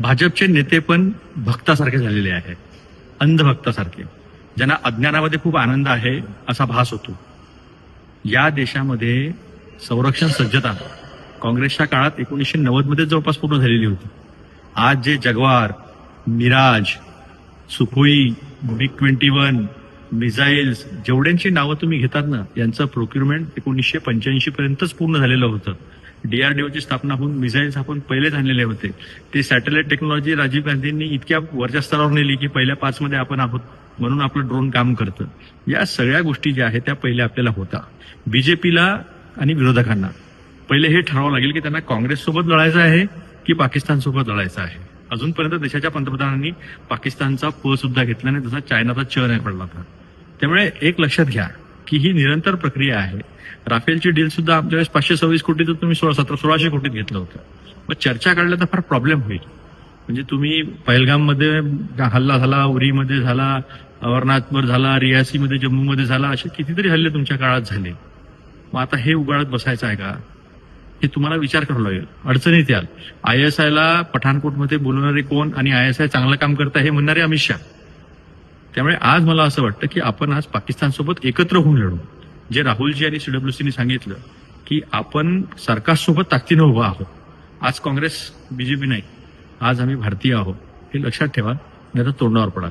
भाजपचे नेते पण भक्तासारखे झालेले आहेत. अंधभक्तासारखे. ज्यांना अज्ञानामध्ये खूप आनंद आहे असा भास होतो. या देशामध्ये संरक्षण सज्जता काँग्रेसच्या काळात एकोणीसशे नव्वदमध्ये जवळपास पूर्ण झालेली होती. आज जे Jaguar Mirage Sukhoi MiG twenty one missiles जेवढ्यांची नावं तुम्ही घेतात ना यांचं प्रोक्युरमेंट एकोणीसशे पंच्याऐंशी पर्यंतच पूर्ण झालेलं होतं. डीआरडीओची स्थापना होऊन मिसाईल्स आपण पहिलेच आणलेले होते. ते सॅटेलाइट टेक्नॉलॉजी राजीव गांधींनी इतक्या वरच्या स्तरावर नेली की पहिल्या पाच मध्ये आपण आहोत म्हणून आपलं ड्रोन काम करतं. या सगळ्या गोष्टी ज्या आहेत त्या पहिल्या आपल्याला होता. बीजेपीला आणि विरोधकांना. पहिले हे ठरावं लागेल की त्यांना काँग्रेससोबत लढायचं आहे की पाकिस्तानसोबत लढायचं आहे. अजूनपर्यंत देशाच्या पंतप्रधानांनी पाकिस्तानचा प सुद्धा घेतला नाही तसा चायनाचा च नाही पडला होता. त्यामुळे एक लक्षात घ्या की ही निरंतर प्रक्रिया आहे. राफेलची डील सुद्धा आमच्या वेळेस पाचशे सव्वीस कोटीचं तुम्ही सोळा सतरा सोळाशे कोटीत घेतलं होतं. मग चर्चा काढल्या तर फार प्रॉब्लेम होईल. म्हणजे तुम्ही पहलगाममध्ये हल्ला झाला उरीमध्ये झाला अमरनाथवर झाला रियासीमध्ये जम्मूमध्ये झाला असे कितीतरी हल्ले तुमच्या काळात झाले. मग आता हे उगाळत बसायचं आहे का? हे तुम्हाला विचार करावा लागेल. अडचणीत याल. आय एस आयला पठाणकोटमध्ये बोलवणारे कोण आणि आय एस आय चांगलं काम करता हे म्हणणारे अमित शहा. त्यामुळे आज मला असं वाटतं की आपण आज पाकिस्तानसोबत एकत्र होऊन लढू. जे राहुलजी आणि सीडब्ल्यूसीनी सांगितलं की आपण सरकारसोबत ताकदीनं उभा आहोत. आज काँग्रेस बीजेपी नाही. आज आम्ही भारतीय आहोत. हे लक्षात ठेवा नाही तर तोंडावर पडाल.